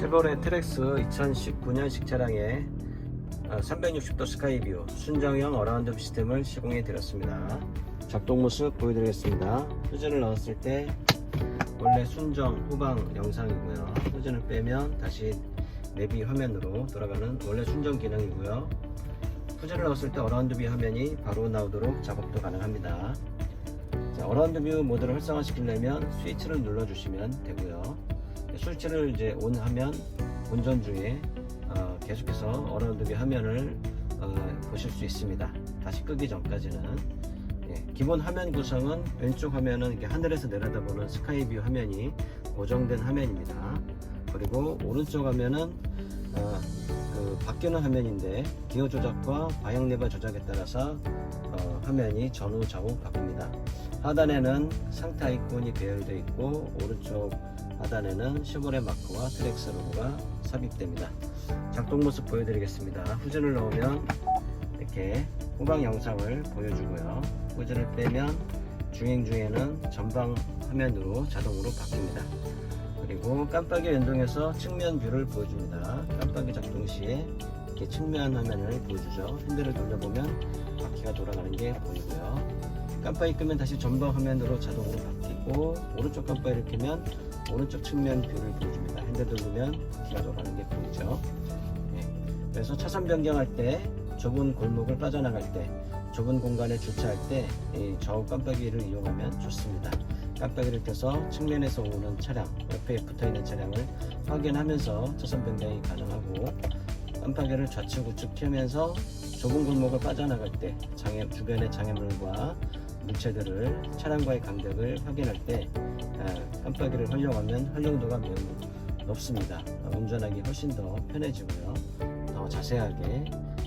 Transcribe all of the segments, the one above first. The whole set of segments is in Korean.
쉐보레 트렉스 2019년식 차량에 360도 스카이뷰 순정형 어라운드 시스템을 시공해 드렸습니다. 작동 모습 보여드리겠습니다. 후진을 넣었을 때 원래 순정 후방 영상이고요. 후진을 빼면 다시 내비 화면으로 돌아가는 원래 순정 기능이고요. 후진을 넣었을 때 어라운드 뷰 화면이 바로 나오도록 작업도 가능합니다. 자, 어라운드 뷰 모드를 활성화시키려면 스위치를 눌러주시면 되고요. 스위치를 이제 온 하면 운전 중에 어, 계속해서 어라운드 뷰 화면을 어, 보실 수 있습니다. 다시 끄기 전까지는 예, 기본 화면 구성은 왼쪽 화면은 이렇게 하늘에서 내려다보는 스카이뷰 화면이 고정된 화면입니다. 그리고 오른쪽 화면은 어, 그 바뀌는 화면인데 기어 조작과 방향 레버 조작에 따라서 어, 화면이 전후 좌우 바뀝니다. 하단에는 상타 아이콘이 배열되어 있고 오른쪽 하단에는 쉐보레 마크와 트렉스 로고가 삽입됩니다. 작동 모습 보여드리겠습니다. 후진을 넣으면 이렇게 후방 영상을 보여주고요. 후진을 빼면 주행 중에는 전방 화면으로 자동으로 바뀝니다. 그리고 깜빡이 연동해서 측면 뷰를 보여줍니다. 깜빡이 작동 시에 이렇게 측면 화면을 보여주죠. 핸들을 돌려보면 바퀴가 돌아가는 게 보이고요. 깜빡이 끄면 다시 전방 화면으로 자동으로 바뀌고 오른쪽 깜빡이를 켜면 오른쪽 측면 뷰를 보여줍니다. 핸들 돌리면 바퀴가 돌아가는 게 보이죠. 네. 그래서 차선 변경할 때 좁은 골목을 빠져나갈 때 좁은 공간에 주차할 좌우 깜빡이를 이용하면 좋습니다. 깜빡이를 켜서 측면에서 오는 차량, 옆에 붙어 있는 차량을 확인하면서 차선 변경이 가능하고 깜빡이를 좌측 우측 켜면서 좁은 골목을 빠져나갈 때 장애, 주변의 장애물과 물체들을 차량과의 간격을 확인할 때 아, 깜빡이를 활용하면 활용도가 매우 높습니다. 어, 운전하기 훨씬 더 편해지고요. 더 자세하게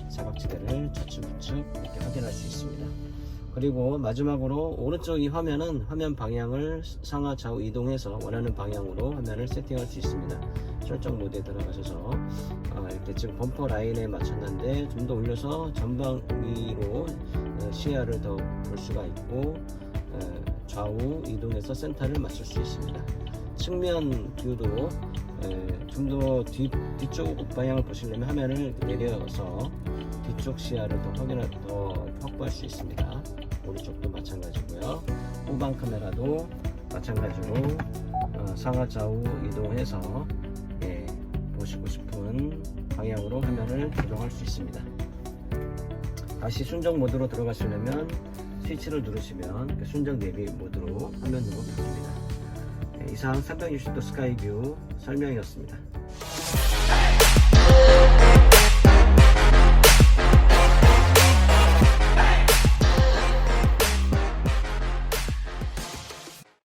사각지대를 좌측 우측 이렇게 확인할 수 있습니다. 그리고 마지막으로 오른쪽 이 화면은 화면 방향을 상하 좌우 이동해서 원하는 방향으로 화면을 세팅할 수 있습니다. 설정 모드에 들어가셔서 어, 이렇게 지금 범퍼 라인에 맞췄는데 좀 더 올려서 전방 위로 어, 시야를 더 볼 수가 있고 어, 좌우 이동해서 센터를 맞출 수 있습니다. 측면 뷰도 좀 더 뒤쪽 방향을 보시려면 화면을 내려서 뒤쪽 시야를 더 확인할 더 확보할 수 있습니다. 오른쪽도 마찬가지고요. 후방 카메라도 마찬가지로 어, 상하 좌우 이동해서 예, 보시고 싶은 방향으로 화면을 조정할 수 있습니다. 다시 순정 모드로 들어가시려면 스위치를 누르시면 그 순정 내비 모드로 화면으로 바뀝니다. 예, 이상 360도 스카이뷰 설명이었습니다.